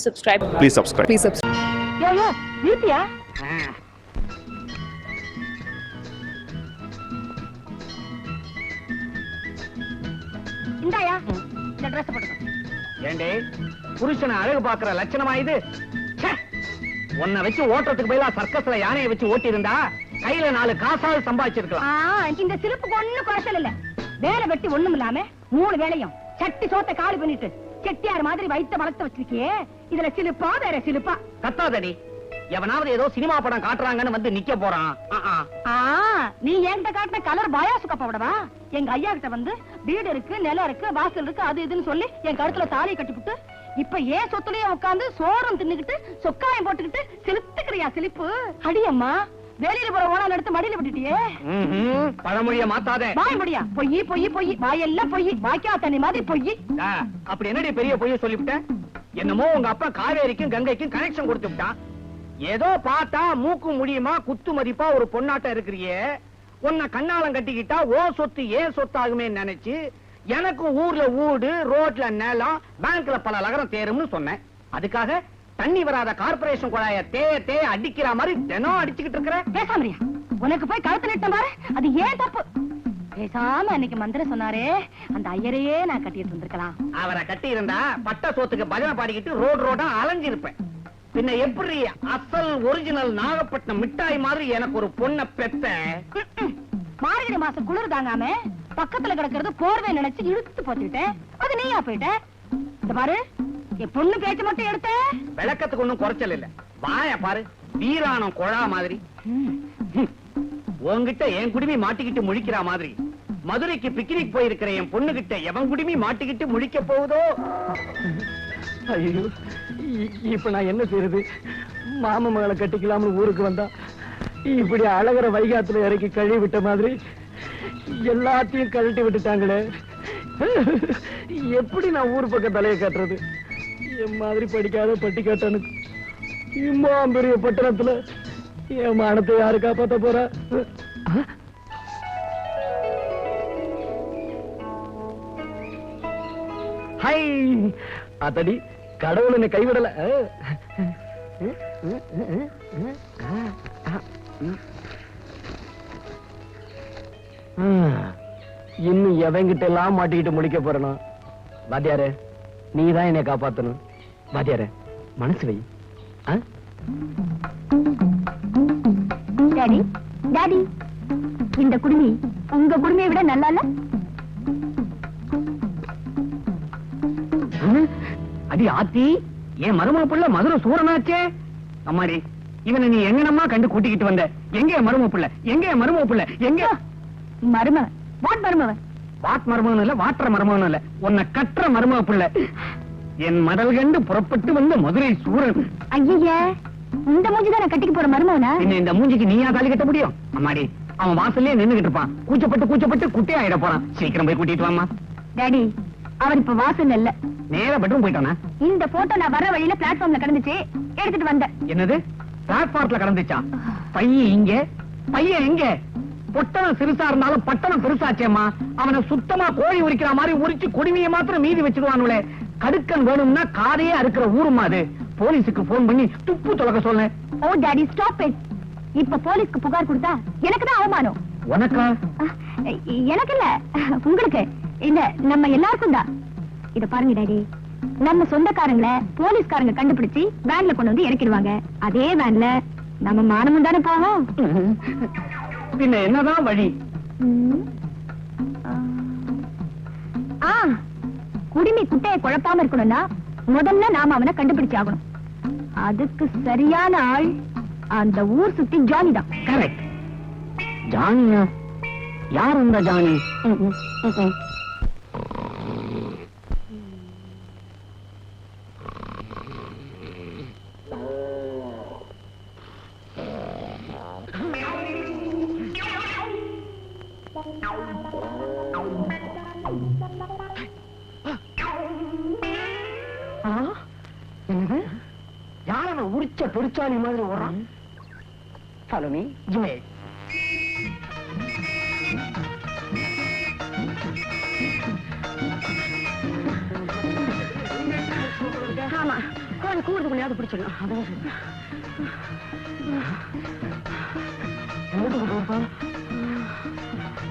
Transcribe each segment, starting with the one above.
subscribe. Please subscribe. Please subscribe. யோ யோ நிறுத்தியா இந்தாயா இந்த ட்ரெஸ் போட்டுக்கோ ஏண்டே புருஷனை அழகு பாக்குற லட்சணமா இது ச்சே! உன்னை வச்சு ஓட்டுறதுக்கு பதிலா சர்க்கஸ்ல யானையை வச்சு ஓட்டி இருந்தா கையில நாலு காசாவது சம்பாதிச்சிருக்கலாம் ஆ, இந்த சிரிப்புக்கு ஒண்ணும் குறைச்சல் இல்ல வேலை வெட்டி ஒண்ணும் இல்லாம மூணு வேலையும் சட்டி சோத்த காலி பண்ணிட்டு செட்டியார் மாதிரி வயித்த வளர்த்து வச்சிருக்கியே. இதுல சிலுப்பா வேற சிலுப்பா. கத்தாதடி. எவனாவது ஏதோ சினிமா படம் காட்டுறாங்கன்னு வந்து நிக்க போறான். நீ என்கிட்ட காட்டின கலர் பயாசு கப்பவிடவா எங்க ஐயா கிட்ட வந்து வீடு இருக்கு நிலம் இருக்கு வாசல் இருக்கு அது இதுன்னு சொல்லி என் கழுத்துல தாலியை கட்டிவிட்டு இப்ப ஏன் சொத்துலயே உட்கார்ந்து சோறும் தின்னுகிட்டு சொக்காயம் போட்டுக்கிட்டு சிலுத்துக்கிறியா சிலிப்பு? அடியம்மா. வெளியில போற ஓனான் எடுத்து மடியில விட்டுட்டியே. பழமொழிய மாத்தாதே. வாய் முடியா பொய் பொய் பொய். வாயெல்லாம் பொய். வாய்க்கா தண்ணி மாதிரி பொய். அப்படி என்னடி பெரிய பொய்ய சொல்லிவிட்டேன் என்னமோ உங்க அப்பா காவேரிக்கும் கங்கைக்கும் கனெக்ஷன் கொடுத்து விட்டான் ஏதோ பார்த்தா மூக்கு முடியுமா குத்து மதிப்பா ஒரு பொண்ணாட்டம் இருக்கிறியே. உன்னை கண்ணாலம் கட்டிக்கிட்டா ஓ சொத்து ஏன் சொத்தாகுமே நினைச்சு எனக்கு ஊர்ல வீடு ரோட்ல நிலம் பேங்க்ல பல லகரம் தேரும்னு சொன்னேன். அதுக்காக தண்ணி வராத கார்ப்பரேஷன் குழாய தே தே அடிக்கிற மாதிரி தினம் அடிச்சுக்கிட்டு இருக்கிற. பேசாமரியா உனக்கு போய் கழுத்து நிட்டம் பாரு. அது ஏன் தப்பு? பேசாம அன்னைக்கு மந்திரம் சொன்னாரே அந்த ஐயரையே நான் கட்டிட்டு வந்திருக்கலாம். அவரை கட்டி இருந்தா பட்ட சோத்துக்கு பஜனை பாடிக்கிட்டு ரோடு ரோடா அலைஞ்சிருப்பேன். பின்ன எப்படி அசல் ஒரிஜினல் நாகப்பட்டினம் மிட்டாய் மாதிரி எனக்கு ஒரு பொண்ண பெத்த. மார்கழி மாசம் குளிர் தாங்காம பக்கத்துல கிடக்கிறது போர்வை நினைச்சு இழுத்து போட்டுட்டேன் அது நீயா போயிட்ட? பாரு. என் பொண்ணு பேச்சு மட்டும் எடுத்த. விளக்கத்துக்கு ஒண்ணும் குறைச்சல் இல்ல. வாய பாரு வீராணம் குழா மாதிரி. உன்கிட்ட என் குடுமி மாட்டிக்கிட்டு முழிக்கிற மாதிரி. மதுரைக்கு பிக்னிக் போயிருக்கிற என் பொண்ணு கிட்ட எவன் குடுமி மாட்டிக்கிட்டு முழிக்க போகுதோ? ஐயோ இப்ப நான் என்ன செய்யறது மாம மகளை கட்டிக்கலாம்னு ஊருக்கு வந்தா இப்படி அழகர வைகாத்துல இறக்கி கழுவி விட்ட மாதிரி எல்லாத்தையும் கழட்டி விட்டுட்டாங்களே. எப்படி நான் ஊர் பக்கம் தலையை காட்டுறது? என் மாதிரி படிக்காத பட்டிக்காட்டனுக்கு. இம்மா பெரிய பட்டணத்துல என் மானத்தை யாரு காப்பாத்த போறா? ஹை அத்தடி கடவுள் என்னை கைவிடல. இன்னும் எவங்கிட்ட எல்லாம் மாட்டிக்கிட்டு முடிக்க போறணும் வாத்தியாரு நீ தான் என்னை காப்பாத்தணும். வாத்தியாரே மனசு வை? டாடி டாடி இந்த குடுமி உங்க குடுமியை விட நல்லா இல்ல? அடி ஆத்தி என் மருமக புள்ள மதுரை சூரனாச்சே. அம்மாடி இவனை நீ எங்கனமா கண்டு கூட்டிக்கிட்டு வந்த? எங்க என் மருமக புள்ள? எங்க என் மருமக புள்ள? எங்க? மருமவன் வாட் மருமவன் வாட் மருமகன் இல்ல வாற்ற மருமகன் இல்ல. உன்னை கற்ற மருமக புள்ள. என் மடல் கண்டு புறப்பட்டு வந்த மதுரை சூரன். ஐய இந்த மூஞ்சி தான் கட்டிக்க போற மருமவனா என்ன இந்த மூஞ்சிக்கு நீயா தாலி கட்ட முடியும்? அம்மாடி அவன் வாசல்லயே நின்னுகிட்டு இருப்பான். கூச்சப்பட்டு கூச்சப்பட்டு குட்டியா ஆயிட போறான். சீக்கிரம் போய் கூட்டிட்டு வாமா டாடி அவர் இப்ப வாசல் இல்ல. நேரா பெட்ரூம் போயிட்டானா? இந்த போட்டோ நான் வர வழியில பிளாட்ஃபார்ம்ல கிடந்துச்சு. எடுத்துட்டு வந்தேன் என்னது? பிளாட்பார்ட்ல கடந்துச்சா? பையன் இங்க பையன் எங்க பொட்டணம் சிறுசா இருந்தாலும் பட்டணம் பெருசாச்சேம்மா. அவனை சுத்தமா கோழி உரிக்கிற மாதிரி உரிச்சு குடுமையை மாத்திரம் மீதி வச்சிருவானுங்களே கடுக்கன் வேணும்னா காதையே அறுக்கிற ஊருமா அது. போலீஸுக்கு போன் பண்ணி துப்பு தொலைக்க சொன்னேன் ஓ டாடி ஸ்டாப் இட் இப்ப போலீஸ்க்கு புகார் கொடுத்தா எனக்கு தான் அவமானம். உனக்கா? எனக்கு இல்ல. உங்களுக்கு. இல்ல நம்ம எல்லாருக்கும் தான். இத பாருங்க டாடி. நம்ம சொந்தக்காரங்கள போலீஸ்காரங்க கண்டுபிடிச்சு வேன்ல கொண்டு வந்து இறக்கிடுவாங்க. அதே வேன்ல நம்ம மானமும் தானே போவோம்? பின்ன என்னதான் வழி. ஆ. குடிமி குட்டைய குழப்பாம இருக்கணும்னா முதல்ல நாம அவனை கண்டுபிடிச்சாகணும். அதுக்கு சரியான ஆள் அந்த ஊர் சுத்தி ஜானி தான். கரெக்ட் ஜானியா? யார் அந்த ஜானி? யார் உரிச்ச பெருச்சாணி மாதிரி ஓடுறான் Follow me. Joy. ஆமா கொஞ்சம் கூடுறதுக்குள்ளையாவது பிடிச்சிடலாம் அதான் எங்கிட்டு கொண்டு வரப்பா?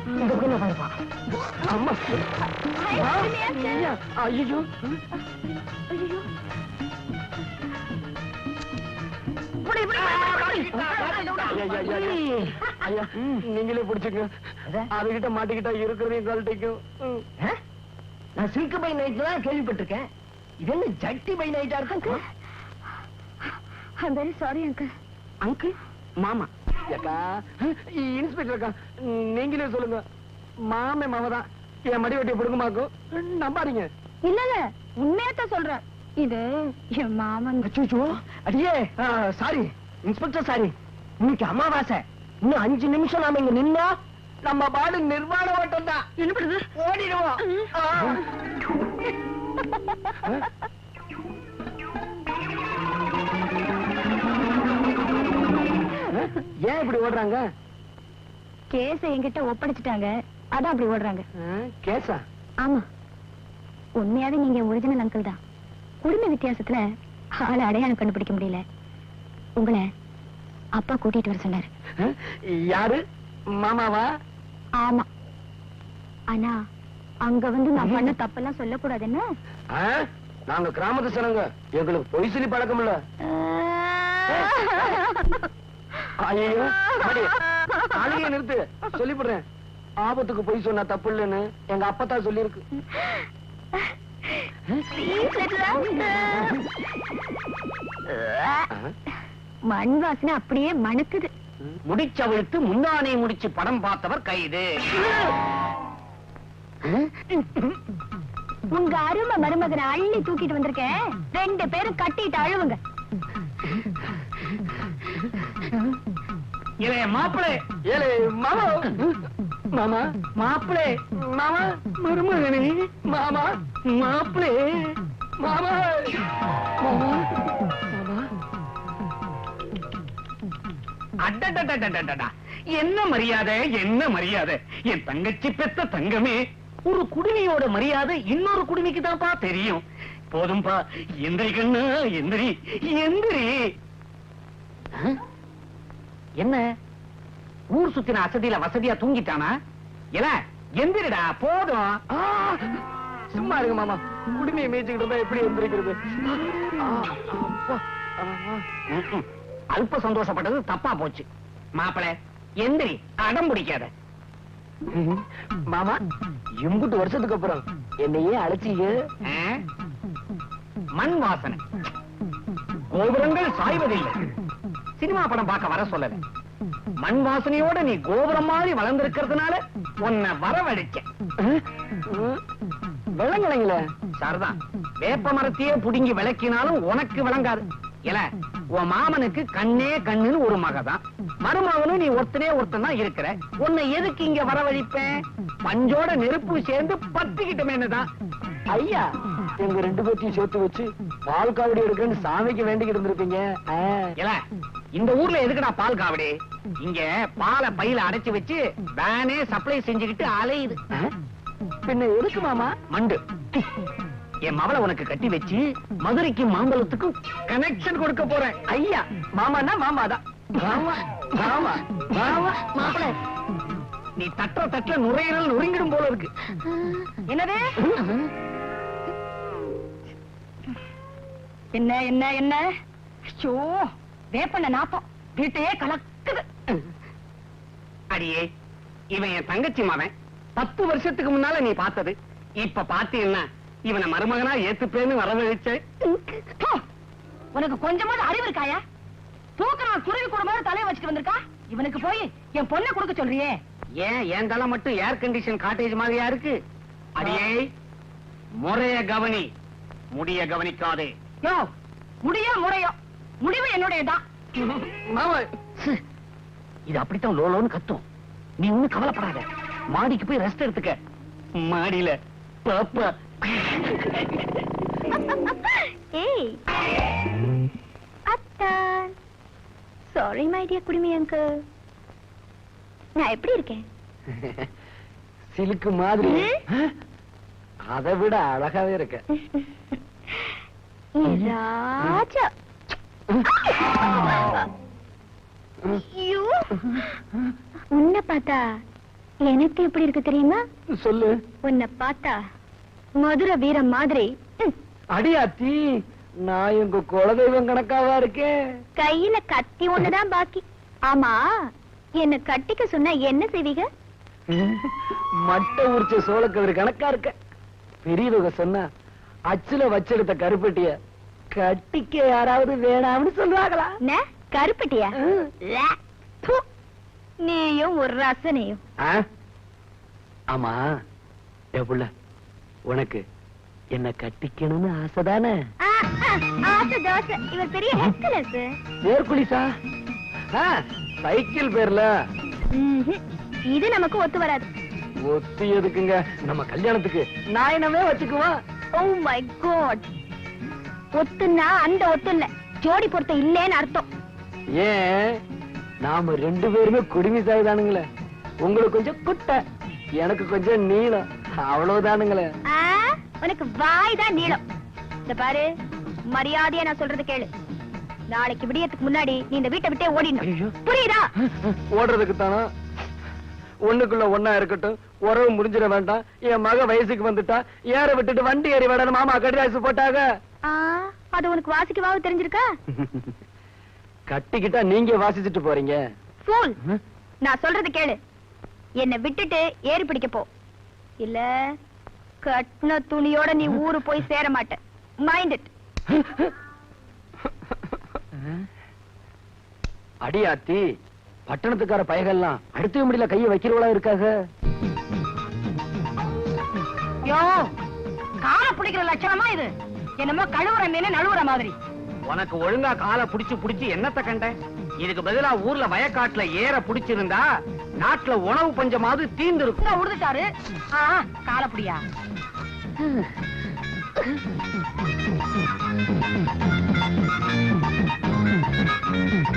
இந்த பக்கம் நான் பாருப்பா. அம்மா. ஐயா. ஐயா, இப்படி ஐயா. நீங்களே பிடிச்சுங்க அதுகிட்ட மாட்டிக்கிட்டா இருக்கிறதையும் கழட்டிக்கும் நான் சில்க் பை நைட் தான் கேள்விப்பட்டிருக்கேன் இது என்ன ஜட்டி பை நைட்டா இருக்கு I'm very sorry uncle uncle மாமா அக்கா இன்ஸ்பெக்டர் அக்கா நீங்களே சொல்லுங்க மாமே மாமதான் என் மடி வெட்டிய பிடுங்கமாக்கும் நம்பாதீங்க இல்ல இல்ல உண்மையாத்தான் சொல்றேன் இது என் மாமன். அச்சோ அடியே சாரி இன்ஸ்பெக்டர் சாரி. இன்னைக்கு அமாவாசை. இன்னும் அஞ்சு நிமிஷம் நாம இங்க நின்னா நம்ம பாடு நிர்வாண ஓட்டம் தான். என்ன பண்ணுது ஓடிடுவோம். ஏன் இப்படி ஓடுறாங்க? கேஸ என்கிட்ட ஒப்படைச்சிட்டாங்க. அதான் அப்படி ஓடுறாங்க. கேஸா? ஆமா. உண்மையாவே நீங்க ஒரிஜினல் அங்கிள் தான். குடும்ப வித்தியாசத்துல ஆளை அடையாளம் கண்டுபிடிக்க முடியல. உங்களை அப்பா கூட்டிட்டு வர சொன்னாரு. யாரு? மாமாவா? ஆமா. ஆனா அங்க வந்து நான் பண்ண தப்பெல்லாம் சொல்லக்கூடாதுன்னு? ஆ, நாங்க கிராமத்து சனங்க எங்களுக்கு பொய் சொல்லி பழக்கம் இல்ல அழுகைய நிறுத்து. சொல்லிவிடுறேன். ஆபத்துக்கு பொய் சொன்னா தப்பு இல்லைன்னு எங்க அப்பா சொல்லியிருக்கு. மண் வாசனை அப்படியே மணக்குது. முடிச்சவிழ்த்து முந்தானை முடிச்சு படம் பார்த்தவர் கைது. உங்க அருமை மருமகனை அள்ளி தூக்கிட்டு வந்திருக்கேன் ரெண்டு பேரும் கட்டிட்டு அழுவுங்க. இளைய மாப்பிளே. ஏலே மாமா. மாமா மாப்பிளே. மாமா மருமகனே. மாமா மாப்பிளே. மாமா. மாமா. என்ன மரியாதை என்ன மரியாதை? என் தங்கச்சி பெத்த தங்கமே. ஒரு குடுமியோட மரியாதை இன்னொரு குடுமிக்கு தான்ப்பா தெரியும். போதும்பா. எந்திரி கண்ணு எந்திரி. எந்திரி. என்ன? ஊர் சுத்தின அசதியில வசதியா தூங்கிட்டானா? இல்ல எந்திரிடா போதும். சும்மா இருங்க மாமா. குடிமையை மேய்ச்சிக்கிட்டு இருந்தா எப்படி எந்திரிக்கிறது. அல்ப சந்தோஷப்பட்டது தப்பா போச்சு. மாப்பிள எந்திரி அடம் பிடிக்காத. மாமா எம்புட்டு வருஷத்துக்கு அப்புறம் என்னையே அழைச்சீங்க? மண் வாசனை. கோபுரங்கள் சாய்வதில்லை. சினிமா படம் பார்க்க வர சொல்லல. மண் வாசனையோட நீ கோபுரம் மாதிரி வளர்ந்திருக்கிறதுனால உன்னை வரவழைச்சேன். விளங்கலைங்களே. சரிதான் வேப்ப மரத்தையே புடுங்கி விளக்கினாலும் உனக்கு விளங்காது. இல்ல உன் மாமனுக்கு கண்ணே கண்ணுன்னு ஒரு மகதான். மருமகனும் நீ ஒருத்தனே ஒருத்தன் தான் இருக்கிற. உன்னை எதுக்கு இங்க வரவழைப்பேன்? பஞ்சோட நெருப்பு சேர்ந்து பத்திக்கிட்டமேனுதான் ஐயா எங்க ரெண்டு பேர்த்தையும் சேர்த்து வச்சு பால் காவடி எடுக்கிறேன்னு சாமிக்கு வேண்டிக்கிட்டு இருந்திருப்பீங்க. இல்ல இந்த ஊர்ல எதுக்குடா பால் காவடி? இங்க பாலை பையில அடைச்சு வச்சு வேனே சப்ளை செஞ்சுக்கிட்டு அலையுது? பின்ன எதுக்கு மாமா? மண்டு. என் மவளை உனக்கு கட்டி வச்சு மதுரைக்கும் மாம்பழத்துக்கும் கனெக்ஷன் கொடுக்க போறேன். ஐயா மாமாதான் மாமா மாமா மாமா மாப்பிள நீ தட்டுற தட்டுல நுரையீரல் நொறுங்கிடும் போல இருக்கு. என்னது? என்ன என்ன என்ன? ஐயோ வேப்பண்ண நாப்பம் வீட்டையே கலக்குது. அடியே இவன் என் தங்கச்சி மவன். பத்து வருஷத்துக்கு முன்னால நீ பார்த்தது. இப்ப பாத்தீங்கன்னா இவனை மருமகனா ஏத்துப்பேன்னு வரவழைச்ச. உனக்கு கொஞ்சமாவது அறிவு இருக்காயா? தூக்குறான் குருவி கூட மாதிரி தலையை வச்சுட்டு வந்திருக்கா? இவனுக்கு போய் என் பொண்ணை கொடுக்க சொல்றியே. ஏன் என் தலை மட்டும் ஏர் கண்டிஷன் காட்டேஜ் மாதிரியா இருக்கு? அடியே முறைய கவனி. முடிய கவனிக்காதே. யோ முடியோ முறையோ? முடிவு என்னுடையதான் இது அப்படித்தான் லோலோன்னு கத்தும். நீ ஒண்ணு கவலைப்படாத. மாடிக்கு போய் ரெஸ்ட் எடுத்துக்க. மாடியில. பாப்பா. ஏய். அத்தான் சாரி மை டியர் குடிமி அங்கிள் நான் எப்படி இருக்கேன்? சிலுக்கு மாதிரி. அதை விட அழகாவே இருக்க. ராஜா. உன்னை பார்த்தா எனக்கு எப்படி இருக்கு தெரியுமா? சொல்லு. உன்னை பார்த்தா மதுரை வீரம் மாதிரி. அடியாத்தி நான் எங்க குலதெய்வம் கணக்காவா இருக்கேன்? கையில கத்தி ஒண்ணுதான் பாக்கி. ஆமா என்ன கட்டிக்க சொன்னா என்ன செய்வீங்க? மட்டை உரிச்ச சோளக்கதிர் கணக்கா இருக்க. பெரியவங்க சொன்னா அச்சுல வச்செடுத்த கருப்பட்டிய கட்டிக்க யாராவது வேணாம்னு என்ன? கருப்பட்டியா. நீயும் ஒரு ரசனையும்? ஆமா. புள்ள உனக்கு என்ன கட்டிக்கணும்னு ஆசைதானே இவர் பெரிய சைக்கிள் பேர்ல. இது நமக்கு ஒத்து வராது. ஒத்தி எதுக்குங்க? நம்ம கல்யாணத்துக்கு நாயனமே வச்சுக்குவோம். ஓ மை காட் ஒத்துன்னா அந்த ஒத்து இல்ல. ஜோடி பொருத்தம் இல்லேன்னு அர்த்தம். ஏன்? நாம ரெண்டு பேருமே குடுமி சாய்தானுங்களே. உங்களுக்கு கொஞ்சம் குட்டை எனக்கு கொஞ்சம் நீளம். அவ்வளவுதானுங்களே. ஆ, உனக்கு வாய் தான் நீளம். இந்த பாரு மரியாதையா நான் சொல்றது கேளு. நாளைக்கு விடியத்துக்கு முன்னாடி நீ இந்த வீட்டை விட்டே. ஓடிடணும். புரியுதா? ஓடுறதுக்கு தானா ஒண்ணுக்குள்ள ஒண்ணா இருக்கட்டும். உறவு முடிஞ்சிட வேண்டாம். என் மக வயசுக்கு வந்துட்டா. ஏற விட்டுட்டு வண்டி ஏறி விடணும் மாமா கடிதாசு போட்டாங்க அது உனக்கு வாசிக்கவாவது தெரிஞ்சிருக்கா? கட்டிக்கிட்டா நீங்க வாசிச்சுட்டு போறீங்க. ஃபூல் நான் சொல்றது கேளு. என்னை விட்டுட்டு ஏறி பிடிக்க போ. இல்ல கட்டின துணியோட நீ ஊரு போய் சேர மாட்ட. மைண்ட் இட் அடியாத்தி பட்டணத்துக்கார பயகெல்லாம் அடுத்த முடியல கைய வைக்கிறவளா இருக்காக? யோ கால பிடிக்கிற லட்சணமா இது. என்னமோ கழுவுற மீன் நழுவுற மாதிரி. உனக்கு ஒழுங்கா காலை புடிச்சு புடிச்சு என்னத்த கண்ட? இதுக்கு பதிலா ஊர்ல வயக்காட்டுல ஏற புடிச்சிருந்தா நாட்டுல உணவு பஞ்சமாவது தீந்து இருக்கும் உடுதுட்டாரு கால புடியா. என்ன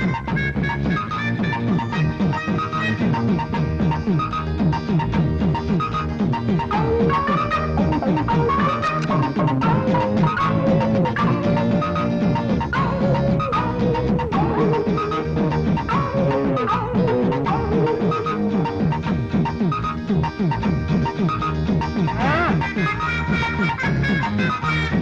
Música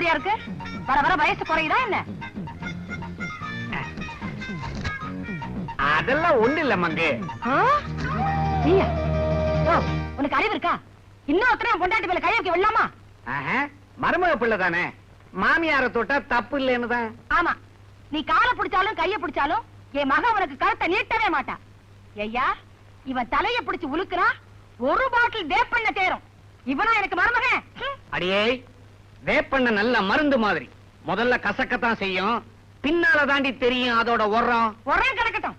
மாதிரியா இருக்கு? வர வர வயசு குறையுதா என்ன? அதெல்லாம் ஒண்ணு இல்ல மங்கு. உனக்கு அறிவு இருக்கா? இன்னொருத்தரையும் பொண்டாட்டி மேல கை வைக்க விடலாமா? மருமக பிள்ளை தானே. மாமியார தொட்டா தப்பு இல்லைன்னு தான். ஆமா. நீ காலை பிடிச்சாலும் கைய பிடிச்சாலும் என் மகன் உனக்கு கருத்தை நீட்டவே மாட்டா ஐயா இவன் தலைய பிடிச்சு உலுக்குறான் ஒரு பாட்டில் வேப்பண்ண தேரும். இவனா எனக்கு மருமகன். அடியே வேப்பண்ண நல்ல மருந்து மாதிரி முதல்ல கசக்கத்தான் செய்யும் பின்னால தாண்டி தெரியும் அதோட உரம் உரம் கிடக்கட்டும்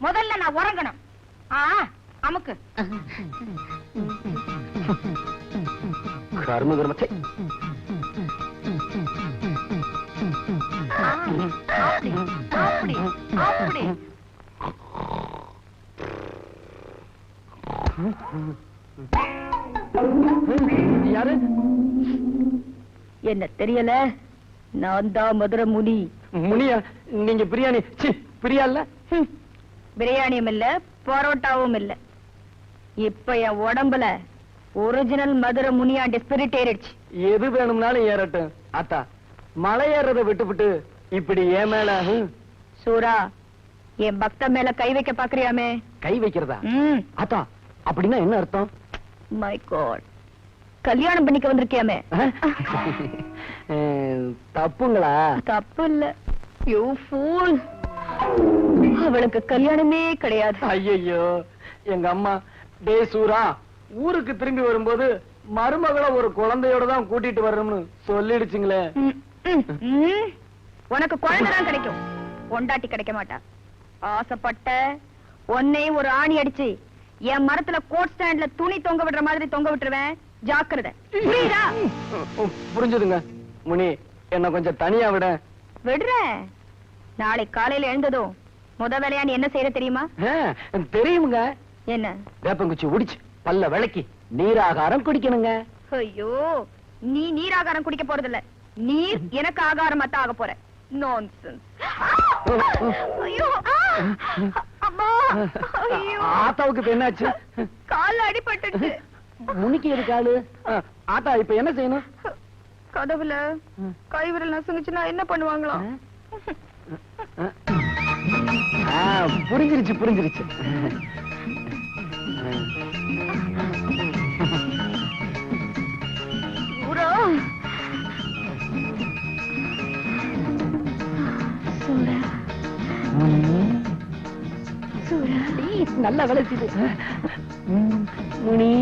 முதல்ல நான் உறங்கணும் ஆ அமுக்கு கர்ம கர்மத்தை அப்படி அப்படி அப்படி என்ன தெரியல? நான் தான் மதுரை முனி. முனியா நீங்க பிரியாணி பிரியா இல்ல. பிரியாணியும் இல்ல பரோட்டாவும் இல்ல. இப்ப என் உடம்புல ஒரிஜினல் மதுரை முனியாண்டி ஸ்பிரிட் ஏறிடுச்சு. எது வேணும்னாலும் ஏறட்டும். அத்தா மலை ஏறத விட்டுவிட்டு இப்படி ஏன் மேல? சூரா என் பக்த மேல கை வைக்க பாக்குறியாமே? கை வைக்கிறதா? அத்தா அப்படின்னா என்ன அர்த்தம்? மை காட் கல்யாணம் பண்ணிக்க வந்திருக்கியாமே? தப்புங்களா? தப்பு இல்ல யூ ஃபூல். அவளுக்கு கல்யாணமே கிடையாது. ஐயையோ எங்க அம்மா டே சூரா ஊருக்கு திரும்பி வரும்போது மருமகளை ஒரு குழந்தையோட தான் கூட்டிட்டு வரணும்னு சொல்லிடுச்சுங்களே. உனக்கு குழந்தைதான் கிடைக்கும். பொண்டாட்டி கிடைக்க மாட்டா. ஆசைப்பட்ட உன்னையும் ஒரு ஆணி அடிச்சு என் மரத்துல கோட் ஸ்டாண்ட்ல துணி தொங்க விடுற மாதிரி தொங்க விட்டுருவேன். ஜாக்கிரதை. புரியுதா புரிஞ்சுதுங்க. முனி என்ன கொஞ்சம் தனியா விட. விடுறேன் நாளை காலையில எழுந்ததும் முத வேலையா நீ என்ன செய்யற தெரியுமா? தெரியுமுங்க. என்ன? வேப்பங்குச்சி உடிச்சு பல்ல விளக்கி நீராகாரம் குடிக்கணுங்க. ஐயோ நீ நீராகாரம் குடிக்க போறதில்ல. நீர் எனக்கு ஆகாரமா தான் ஆக போற ஆத்தாவுக்கு என்னாச்சு? கால்ல அடிபட்டுச்சு முனிக்கு இருக்காளு ஆத்தா இப்ப என்ன செய்யணும்? கதவுல கைவிரல் நசுங்குச்சுன்னா என்ன பண்ணுவாங்களாம் புரிஞ்சிருச்சு புரிஞ்சிருச்சு. நல்லா விளைச்சுது முனி.